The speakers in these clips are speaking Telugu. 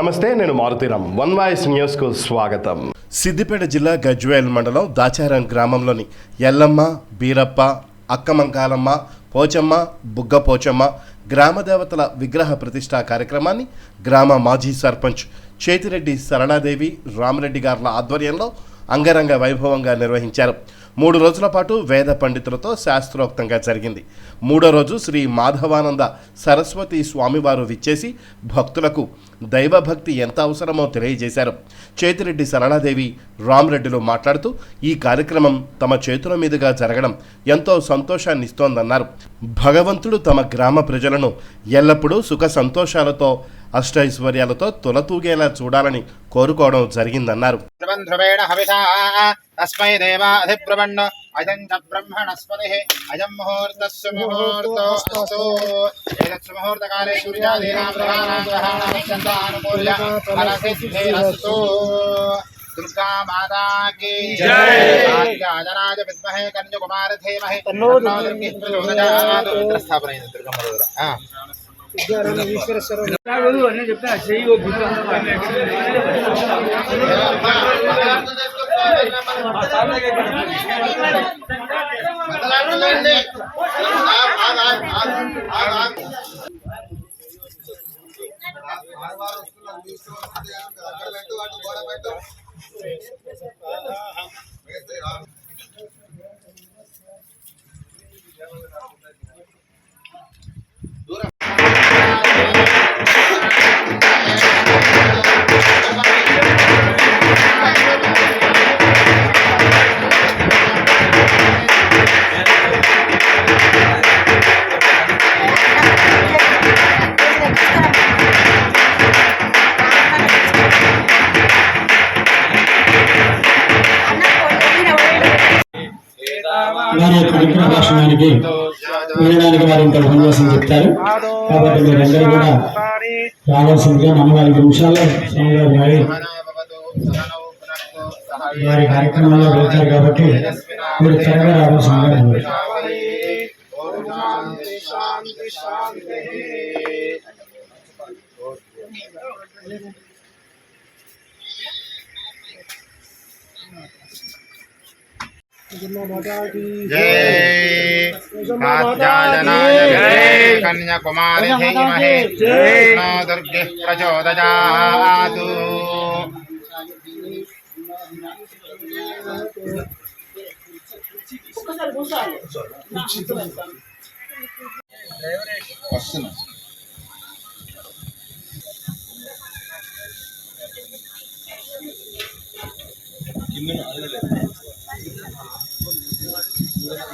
నమస్తే నేను మారుతీరామ్ వన్ వాయిస్ న్యూస్కు స్వాగతం. సిద్దిపేట జిల్లా గజ్వేల్ మండలం దాచారం గ్రామంలోని ఎల్లమ్మ బీరప్ప అక్కమంకాలమ్మ పోచమ్మ బుగ్గ పోచమ్మ గ్రామ దేవతల విగ్రహ ప్రతిష్టా కార్యక్రమాన్ని గ్రామ మాజీ సర్పంచ్ చేతిరెడ్డి సరళాదేవి రామరెడ్డి గారుల ఆధ్వర్యంలో అంగరంగ వైభవంగా నిర్వహించారు. మూడు రోజుల పాటు వేద పండితులతో శాస్త్రోక్తంగా జరిగింది. మూడో రోజు శ్రీ మాధవానంద సరస్వతి స్వామివారు విచ్చేసి భక్తులకు దైవభక్తి ఎంత అవసరమో తెలియజేశారు. చేతిరెడ్డి సరళాదేవి రామరెడ్డిలు మాట్లాడుతూ ఈ కార్యక్రమం తమ చేతుల మీదుగా జరగడం ఎంతో సంతోషాన్ని ఇస్తోందన్నారు భగవంతుడు తమ గ్రామ ప్రజలను ఎల్లప్పుడూ సుఖ సంతోషాలతో అష్టైశ్వర్యాలతో తులతూగేలా చూడాలని కోరుకోవడం జరిగిందన్నారు. ధ్రువేణ హవిషా తస్మై దేవాధిబ్రవణ్ అజం చ బ్రహ్మణస్పతి అజం ముహూర్తస్సు ముహూర్తోస్తు ఏతత్సు ముహూర్తకాలే సూర్యాదీనాం గ్రహాణాం గ్రహాణాం అత్యంతానుకూల్య ఫలసిద్ధిరస్తు దుర్గా మాతా కీ జై. రాజరాజ విద్మహే కన్యకుమార ధీమహి. తన్నో దుర్గి. ప్రచోదయాత్ స్థాపన అయింది దుర్గమ్మ దగ్గర ఆ. కాదు అని చెప్తా చెయ్యి గుర్తు వారి యొక్క విగ్రహ భాషణానికి వినడానికి వారు ఇంకా ఉపన్యాసం చెప్తారు కాబట్టి మీరందరూ కూడా రావాల్సిందిగా మన ఐదు నిమిషాల్లో స్వామివారు వారి వారి కార్యక్రమంలో వెళ్తారు కాబట్టి మీరు త్వరగా రావాల్సిందిగా Thank you. जय कात्यायनाय जय कन्याकुमारी धीमहि विष्णो दुर्गे प्रचोदयातु వస్తున్నా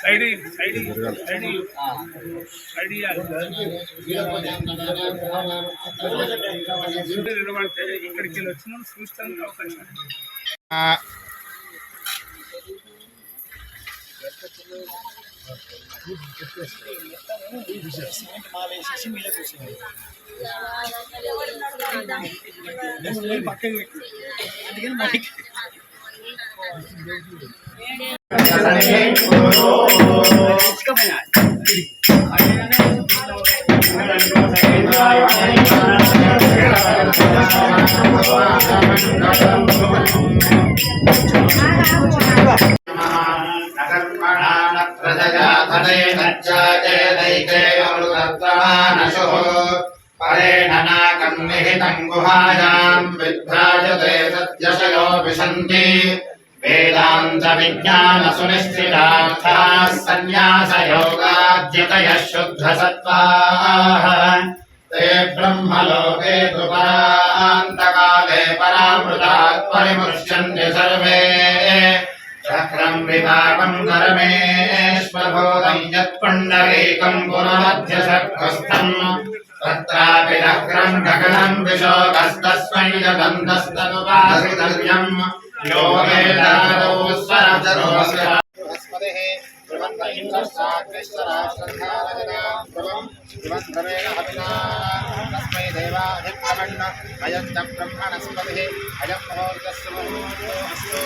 Side side side side నిలబడితే ఇక్కడికి వెళ్ళి వచ్చిన చూస్తానికి అవకాశం परेणनाकन्निहितम् गुहायाम् विभ्राजते सत्यशयो विशन्ति वेदान्तविज्ञानसुनिश्चितार्थाः सन्न्यासयोगाद्यतयः शुद्धसत्त्वाः ते ब्रह्मलोके कृपरान्तकाले परामृतात् परिमुष्यन्ति सर्वे चक्रम् विभागम् करमेश्वभूतम् यत्पुण्डरीकम् पुनमध्यशक्तस्थम् तत्रापि चक्रम् गगनम् विशोकस्तस्मै जगन्तस्तनुपासितव्यम्। योगे दादौ स्वरजरोस्य बृहस्पतिः ध्रुवन्त इन्द्रस्साग्निश्वराश्रद्धारजनाम् ध्रुवम् हविना तस्मै देवाधिक्रमण्ण अयम् च ब्रह्मणस्पतिः अयम् मुहूर्तस्य मुहूर्तोऽस्तु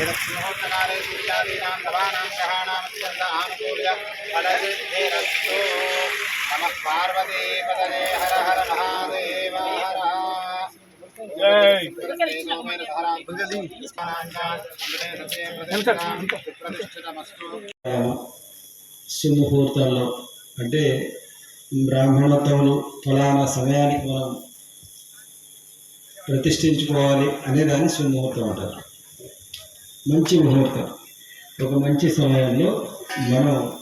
एतस्य मुहूर्तकाले सूर्यादीनां नवानां ग्रहाणामत्यन्त आनुकूल्य फलसिद्धिरस्तु नमः पार्वतीपदये हर हर महादेव हर సింహూర్తంలో అంటే బ్రాహ్మణత్వంలో ఫలానా సమయానికి మనం ప్రతిష్ఠించుకోవాలి అనేదాన్ని సింహూర్తం అంటారు. మంచి ముహూర్తం. ఒక మంచి సమయంలో మనం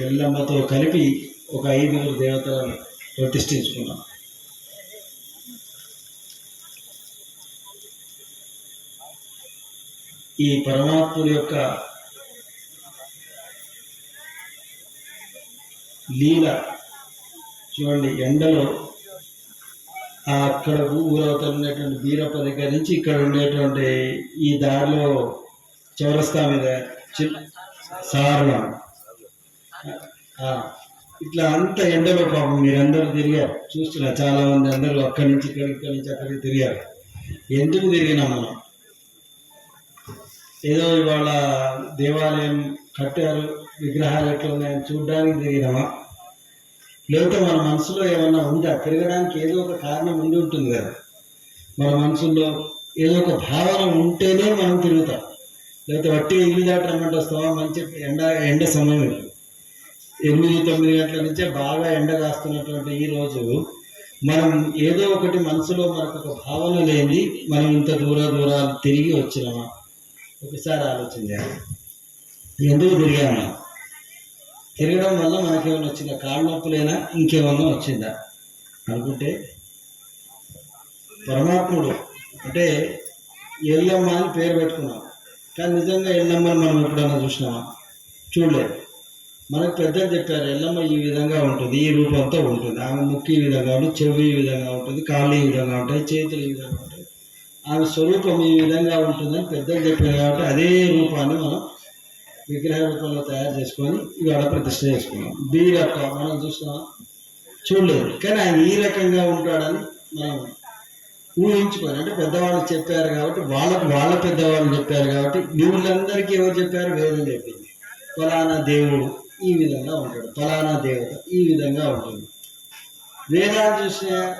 ఎల్లమ్మతో కలిపి ఒక ఐదుగురు దేవతలను ప్రతిష్ఠించుకున్నాం ఈ పరమాత్ముడి యొక్క లీల చూడండి ఎండలో ఆ అక్కడ ఊరవతలు ఉండేటువంటి బీరప్ప దగ్గర నుంచి ఇక్కడ ఉండేటువంటి ఈ దారిలో చౌరస్తా మీద సారణ. ఇట్లా అంత ఎండలో పాపం మీరందరూ తిరిగారు. చూస్తున్నారు చాలా మంది అందరూ అక్కడి నుంచి ఇక్కడికి ఇక్కడి నుంచి అక్కడికి తిరిగారు. ఎందుకు తిరిగినాం మనం? ఏదో ఇవాళ దేవాలయం కట్టారు విగ్రహాలు ఎట్లా ఉన్నాయని చూడడానికి తిరిగినామా లేకపోతే మన మనసులో ఏమన్నా ఉందా? తిరగడానికి ఏదో ఒక కారణం ఉండి ఉంటుంది కదా. మన మనసులో ఏదో ఒక భావన ఉంటేనే మనం తిరుగుతాం. లేకపోతే వట్టి ఇల్లు దాటమంటే వస్తావా? మంచి ఎండ ఎండ సమయం ఎనిమిది తొమ్మిది గంటల నుంచే బాగా ఎండ కాస్తున్నటువంటి ఈ రోజు మనం ఏదో ఒకటి మనసులో మనకు ఒక భావన లేని మనం ఇంత దూర దూరాలు తిరిగి వచ్చినామా? ఒకసారి ఆలోచన చేయాలి. ఎందుకు తిరిగామా తిరగడం వల్ల మనకేమైనా వచ్చిందా? కాళ్ళ నొప్పులైనా? ఇంకేమన్నా వచ్చిందా? అనుకుంటే పరమాత్ముడు అంటే ఎల్లమ్మ అని పేరు పెట్టుకున్నాం. కానీ నిజంగా ఎల్లమ్మని మనం ఎప్పుడన్నా చూసినామా? చూడలేదు. మనకు పెద్దలు చెప్పారు ఎల్లమ్మ ఈ విధంగా ఉంటుంది ఈ రూపంతో ఉంటుంది. ఆమె ముక్కు ఈ విధంగా ఉంటుంది చెవి ఈ విధంగా ఉంటుంది కాళ్ళు ఈ విధంగా ఉంటాయి చేతులు ఈ విధంగా ఉంటాయి. ఆమె స్వరూపం ఈ విధంగా ఉంటుందని పెద్దలు చెప్పారు కాబట్టి అదే రూపాన్ని మనం విగ్రహ రూపంలో తయారు చేసుకొని ఇవాళ ప్రతిష్ట చేసుకున్నాం. బీరప్ప మనం చూస్తున్నాం. చూడలేదు. కానీ ఆయన ఈ రకంగా ఉంటాడని మనం ఊహించుకొని అంటే పెద్దవాళ్ళు చెప్పారు కాబట్టి వాళ్ళకు వాళ్ళ పెద్దవాళ్ళు చెప్పారు కాబట్టి వీళ్ళందరికీ ఎవరు చెప్పారు? వేదం చెప్పింది. ఫలానా దేవుడు ఈ విధంగా ఉంటాడు. ఫలానా దేవత ఈ విధంగా ఉంటుంది. వేదాలు చూసిన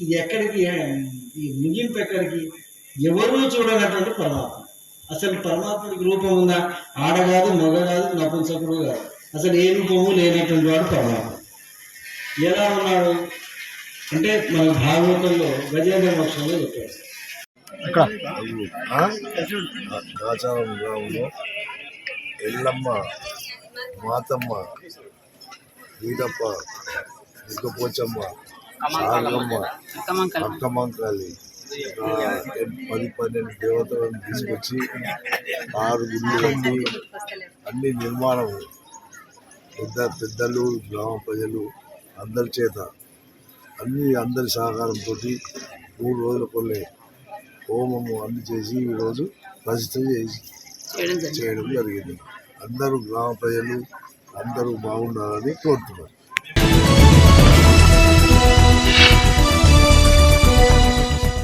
ఇది ఎక్కడికి ఈ ముగింపు ఎక్కడికి ఎవరూ చూడనటువంటి పరమాత్మ. అసలు పరమాత్మకి రూపం ఉందా? ఆడ కాదు మగ కాదు నపుంసకుడు కాదు. అసలు ఏ రూపము లేనటువంటి వాడు పరమాత్మ. ఎలా ఉన్నాడు? అంటే మన భాగవతంలో గజేంద్ర మోక్షంలో చెప్పాడు. ఆచారం ఎల్లమ్మ మాతమ్మ ముగ్గపోచమ్మ సాగమ్మ అక్కమంకాలి పది పన్నెండు దేవతలను తీసుకొచ్చి ఆరు గుళ్ళు అన్ని నిర్మాణం పెద్ద పెద్దలు గ్రామ ప్రజలు అందరి చేత అన్ని అందరి సహకారంతో మూడు రోజుల కొల్లే హోమము అన్ని చేసి ఈరోజు ప్రతిష్ట చేసి చేయడం జరిగింది. అందరూ గ్రామ ప్రజలు అందరూ బాగుండాలని కోరుతున్నారు